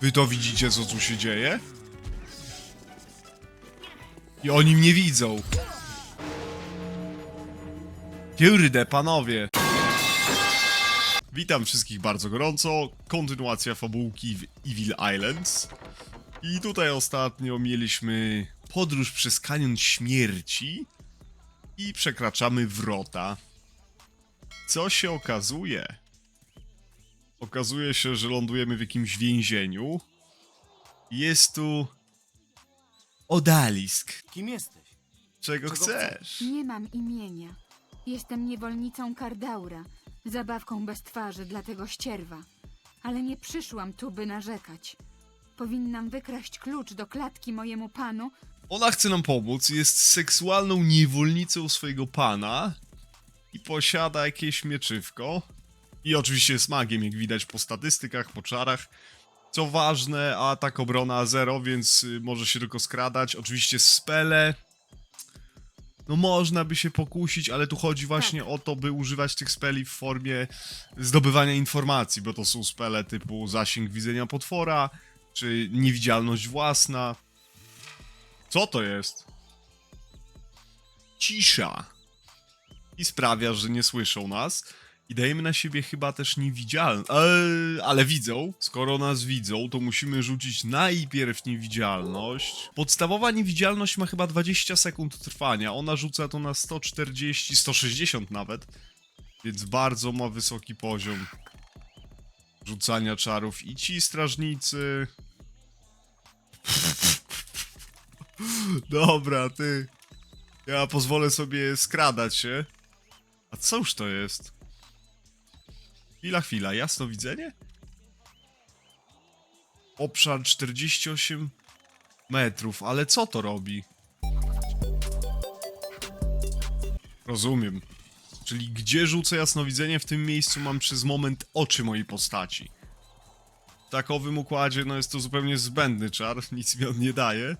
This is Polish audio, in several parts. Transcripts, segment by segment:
Wy to widzicie, co tu się dzieje? I oni mnie widzą. Kurde, panowie. Witam wszystkich bardzo gorąco. Kontynuacja fabułki w Evil Islands. I tutaj ostatnio mieliśmy podróż przez kanion śmierci i przekraczamy wrota. Co się okazuje? Okazuje się, że lądujemy w jakimś więzieniu. Jest tu odalisk. Kim jesteś? Czego, Czego chcesz? Nie mam imienia. Jestem niewolnicą Kardaura, zabawką bez twarzy dla tego ścierwa. Ale nie przyszłam tu, by narzekać. Powinnam wykraść klucz do klatki mojemu panu, Ona chce nam pomóc, jest seksualną niewolnicą swojego pana i posiada jakieś mieczywko. I oczywiście jest magiem, jak widać po statystykach, po czarach. Co ważne, atak obrona 0, więc y, może się tylko skradać. Oczywiście spele. No można by się pokusić, ale tu chodzi właśnie o to, by używać tych speli w formie zdobywania informacji, bo to są spele typu zasięg widzenia potwora, czy niewidzialność własna. Co to jest? Cisza. I sprawia, że nie słyszą nas. I dajemy na siebie chyba też niewidzialność. Eee, ale widzą. Skoro nas widzą, to musimy rzucić najpierw niewidzialność. Podstawowa niewidzialność ma chyba 20 sekund trwania. Ona rzuca to na 140, 160 nawet. Więc bardzo ma wysoki poziom rzucania czarów. I ci strażnicy. Dobra, ty. Ja pozwolę sobie skradać się. A już to jest? Chwila, chwila, jasno widzenie? Obszar 48 metrów, ale co to robi? Rozumiem. Czyli gdzie rzucę jasnowidzenie, w tym miejscu mam przez moment oczy mojej postaci. W takowym układzie, no jest to zupełnie zbędny czar, nic mi on nie daje.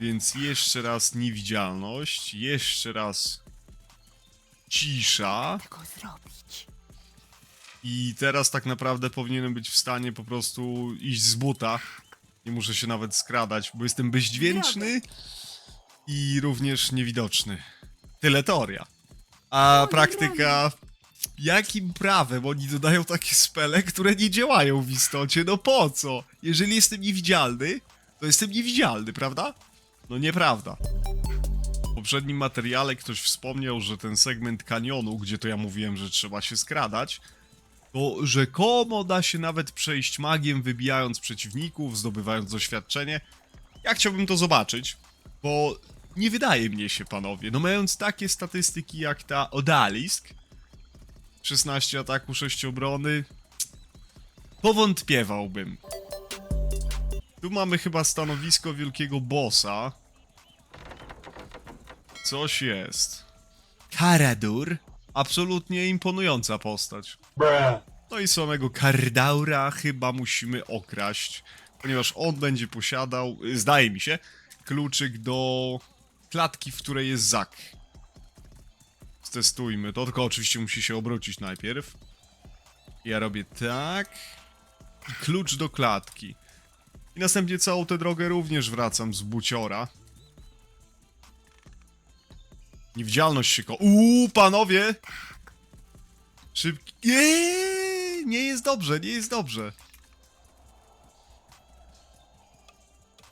Więc jeszcze raz niewidzialność, jeszcze raz cisza. go zrobić. I teraz tak naprawdę powinienem być w stanie po prostu iść z buta. Nie muszę się nawet skradać, bo jestem bezdźwięczny i również niewidoczny. Tyle teoria. A praktyka... Jakim prawem oni dodają takie spele, które nie działają w istocie? No po co? Jeżeli jestem niewidzialny, to jestem niewidzialny, prawda? No nieprawda. W poprzednim materiale ktoś wspomniał, że ten segment kanionu, gdzie to ja mówiłem, że trzeba się skradać, to rzekomo da się nawet przejść magiem, wybijając przeciwników, zdobywając doświadczenie. Ja chciałbym to zobaczyć, bo nie wydaje mnie się, panowie, no mając takie statystyki jak ta Odalisk, 16 ataku, 6 obrony, powątpiewałbym. Tu mamy chyba stanowisko wielkiego bossa. Coś jest. Karadur. Absolutnie imponująca postać. No i samego Kardaura chyba musimy okraść, ponieważ on będzie posiadał, zdaje mi się, kluczyk do klatki, w której jest Zak. Stestujmy to, tylko oczywiście musi się obrócić najpierw. Ja robię tak. I klucz do klatki. I następnie całą tę drogę również wracam z buciora. Niewidzialność się ko... Uuu, panowie! Szybki... Nie, nie jest dobrze, nie jest dobrze.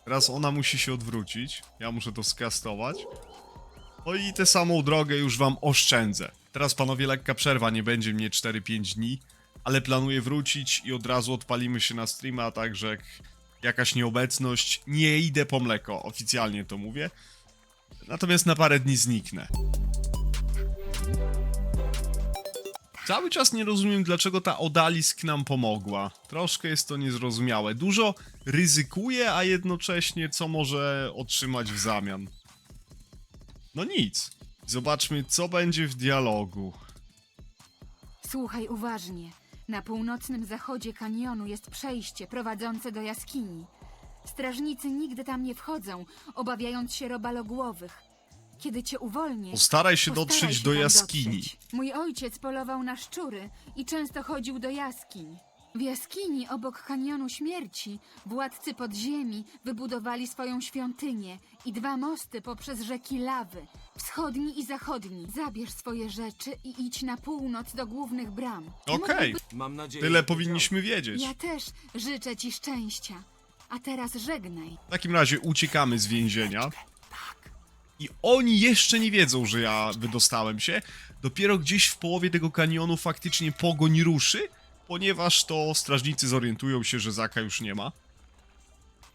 Teraz ona musi się odwrócić. Ja muszę to skastować. No i tę samą drogę już wam oszczędzę. Teraz panowie lekka przerwa, nie będzie mnie 4-5 dni, ale planuję wrócić i od razu odpalimy się na streama, także jak jakaś nieobecność, nie idę po mleko, oficjalnie to mówię. Natomiast na parę dni zniknę. Cały czas nie rozumiem, dlaczego ta Odalisk nam pomogła. Troszkę jest to niezrozumiałe. Dużo ryzykuje, a jednocześnie co może otrzymać w zamian. No nic. Zobaczmy, co będzie w dialogu. Słuchaj uważnie. Na północnym zachodzie kanionu jest przejście prowadzące do jaskini. Strażnicy nigdy tam nie wchodzą, obawiając się robalogłowych. Kiedy cię uwolnię, Postaraj się postaraj dotrzeć się do tam jaskini. dotrzeć. Mój ojciec polował na szczury i często chodził do jaskiń. W jaskini obok kanionu śmierci władcy podziemi wybudowali swoją świątynię i dwa mosty poprzez rzeki lawy, wschodni i zachodni. Zabierz swoje rzeczy i idź na północ do głównych bram. Okej, Mógłby- Mam nadzieję, tyle że to powinniśmy wiedzieć. Ja też życzę ci szczęścia. A teraz żegnaj. W takim razie uciekamy z więzienia. I oni jeszcze nie wiedzą, że ja wydostałem się. Dopiero gdzieś w połowie tego kanionu faktycznie pogoń ruszy, ponieważ to strażnicy zorientują się, że Zaka już nie ma.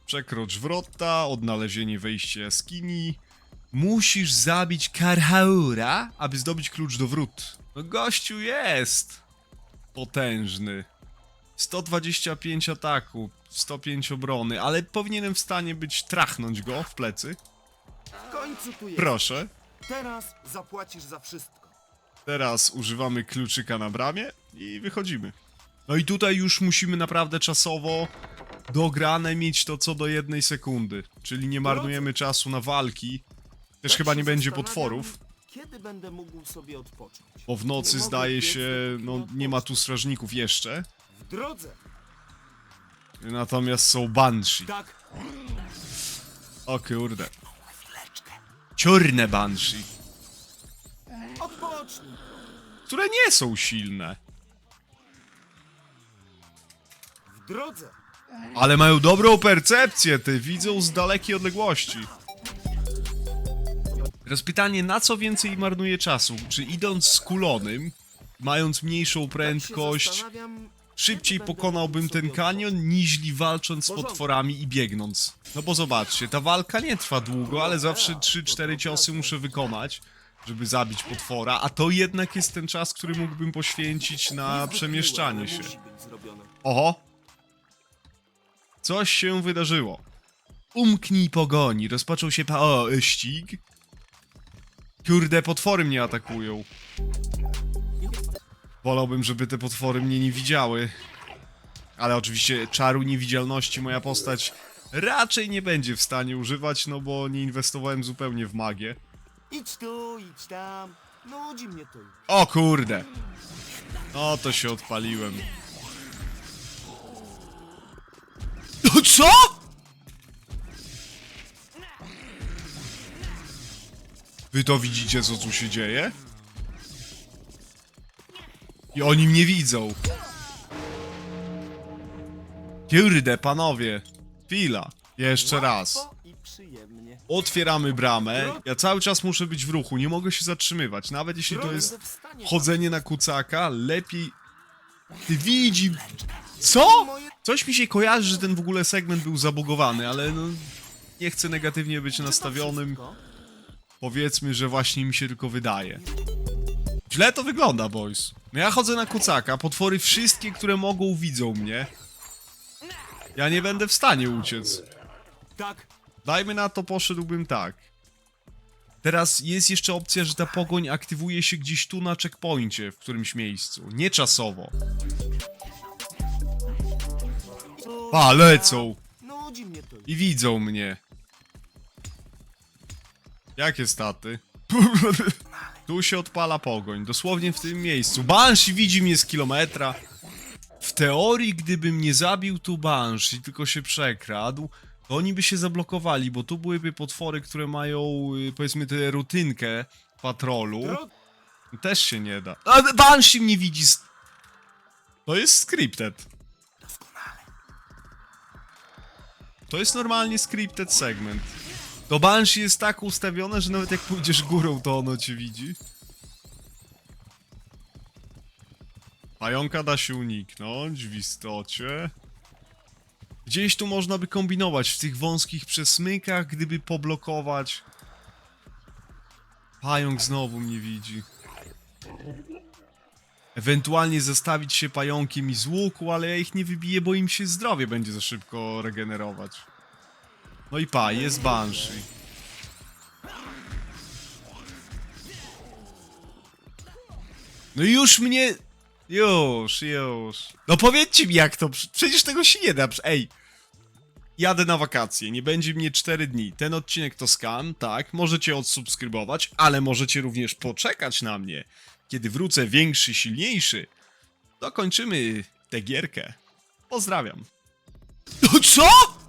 Przekrocz wrota, odnalezienie wejścia jaskini. Musisz zabić Karhaura, aby zdobyć klucz do wrót. No gościu jest! Potężny. 125 ataku, 105 obrony, ale powinienem w stanie być trachnąć go w plecy. W końcu tu jest. Proszę. Teraz zapłacisz za wszystko. Teraz używamy kluczyka na bramie i wychodzimy. No i tutaj już musimy naprawdę czasowo dograne mieć to co do jednej sekundy. Czyli nie marnujemy czasu na walki. Też Tak chyba się nie będzie zastanawiam, potworów, Kiedy będę mógł sobie odpocząć? bo w nocy Nie mogę zdaje biec się, dopóki no nie ma tu strażników jeszcze. W drodze. Natomiast są banshee. Tak. O kurde. Ciorne banshee. Odpocznij. które nie są silne, W drodze. ale mają dobrą percepcję, ty widzą z dalekiej odległości. Teraz pytanie, na co więcej marnuje czasu? Czy idąc skulonym, mając mniejszą Tak się prędkość, zastanawiam, szybciej pokonałbym ten kanion, niźli walcząc z potworami i biegnąc? No bo zobaczcie, ta walka nie trwa długo, ale zawsze 3-4 ciosy muszę wykonać, żeby zabić potwora, a to jednak jest ten czas, który mógłbym poświęcić na przemieszczanie się. Oho! Coś się wydarzyło. Umknij pogoni, rozpoczął się pa... O, y, ścig. Kurde, potwory mnie atakują. Wolałbym, żeby te potwory mnie nie widziały. Ale oczywiście czaru niewidzialności moja postać raczej nie będzie w stanie używać, no bo nie inwestowałem zupełnie w magię. Idź tu, idź tam. Nudzi mnie to już. O kurde! No to się odpaliłem. No co?! Wy to widzicie, co tu się dzieje? I oni mnie widzą. Kurde, panowie. Chwila. Jeszcze raz. Łatwo I przyjemnie. Otwieramy bramę. Ja cały czas muszę być w ruchu, nie mogę się zatrzymywać. Nawet jeśli to jest chodzenie na kucaka, lepiej. Ty widzi. Co? Coś mi się kojarzy, że ten w ogóle segment był zabugowany, ale no. Nie chcę negatywnie być nastawionym. Powiedzmy, że właśnie mi się tylko wydaje. Źle to wygląda, boys. No ja chodzę na kucaka, potwory wszystkie, które mogą, widzą mnie. Ja nie będę w stanie uciec. Tak. Dajmy na to, poszedłbym tak. Teraz jest jeszcze opcja, że ta pogoń aktywuje się gdzieś tu na checkpoincie, w którymś miejscu. Nie czasowo. Pa, lecą. już. I widzą mnie. Jakie staty? Tu się odpala pogoń, dosłownie w tym miejscu. Banshee widzi mnie z kilometra. W teorii, gdybym nie zabił tu Banshee, tylko się przekradł, to oni by się zablokowali, bo tu byłyby potwory, które mają, y, powiedzmy, tę rutynkę patrolu. Też się nie da. A Banshee mnie widzi. z- To jest scripted. To jest normalnie scripted segment. To Banshee jest tak ustawione, że nawet jak pójdziesz górą, to ono cię widzi. Pająka da się uniknąć w istocie. Gdzieś tu można by kombinować w tych wąskich przesmykach, gdyby poblokować. Pająk znowu mnie widzi. Ewentualnie zastawić się pająkiem i z łuku, ale ja ich nie wybiję, bo im się zdrowie będzie za szybko regenerować. No i pa, jest Banshee. No już mnie... Już, już. No powiedzcie mi jak to, przecież tego się nie da, ej. Jadę na wakacje, nie będzie mnie 4 dni. Ten odcinek to skan, tak, możecie odsubskrybować, ale możecie również poczekać na mnie. Kiedy wrócę większy, silniejszy, dokończymy tę gierkę. Pozdrawiam. Co?